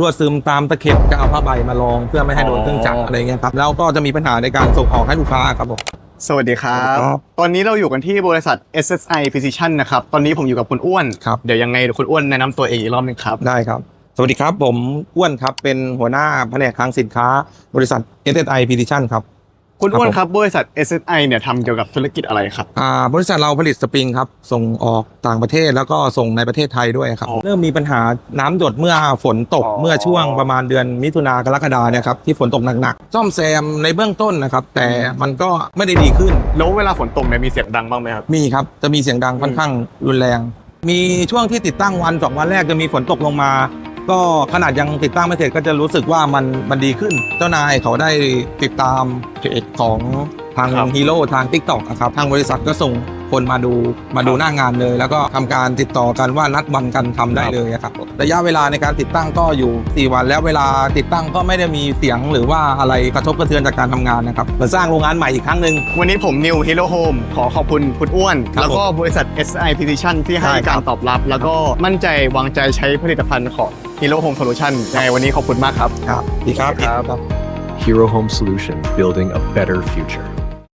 รั่วซึมตามตะเข็บจะเอาผ้าใบมารองเพื่อไม่ให้โดนเครื่องจักรอะไรเงี้ยครับแล้วก็จะมีปัญหาในการส่งออกให้ลูกค้าครับผม สวัสดีครับ ครับตอนนี้เราอยู่กันที่บริษัท SSI Precision นะครับ ตอนนี้ผมอยู่กับคุณอ้วน ครับ เดี๋ยวยังไงเดี๋ยวคุณอ้วนแนะนำตัวเองอีกรอบหนึงครับ ได้ครับ สวัสดีครับผมอ้วนครับเป็นหัวหน้าแผนกคลังสินค้า บริษัท SSI Precision ครับ คุณอ้วนครับผมครับบริษัท SSI เนี่ยทำเกี่ยวกับธุรกิจอะไรครับ อ่าบริษัทเราผลิตสปริงครับ ส่งออกต่างประเทศแล้วก็ส่งในประเทศไทยด้วยครับอ๋อเริ่มมีปัญหาน้ำหยดเมื่อฝนตกอ๋อ เมื่อช่วงประมาณเดือนมิถุนากรกฎาเนี่ยครับที่ฝนตกหนักๆซ่อมแซมในเบื้องต้นนะครับ แต่มันก็ไม่ได้ดีขึ้น แล้วเวลาฝนตกเนี่ยมีเสียงดังบ้างไหมครับ มีครับ จะมีเสียงดังค่อนข้างรุนแรง มีช่วงที่ติดตั้งวันสองวันแรกจะมีฝนตกลงมา ก็ขนาดยังติดตั้งไม่เสร็จก็จะรู้สึกว่ามันมันดีขึ้น เจ้านายเขาได้ติดตามเพจของทางครับ ฮีโร่ทาง t ิ k t o k ครับทางบริษัทก็ส่ง คนมาดูมาดูครับหน้างานเลย แล้วก็ทำการติดต่อกันว่านัดวันกันทำได้ครับเลยอะครับระยะเวลาในการติดตั้งก็อยู่ 4 วัน แล้วเวลาติดตั้งก็ไม่ได้มีเสียงหรือว่าอะไรกระทบกระเทือนจากการทำงานนะครับเหมือนสร้างโรงงานใหม่อีกครั้งหนึ่งวันนี้ผมนิว Hero Home ขอขอบคุณคุณอ้วนครับแล้วก็บริษัท SSI Precision ที่ให้ใช่ครับการตอบรับ แล้วก็มั่นใจวางใจใช้ผลิตภัณฑ์ของ Hero Home Solution ในวันนี้ขอบคุณมากครับ ครับดีครับครับครับ Hero Home Solution, building a better future.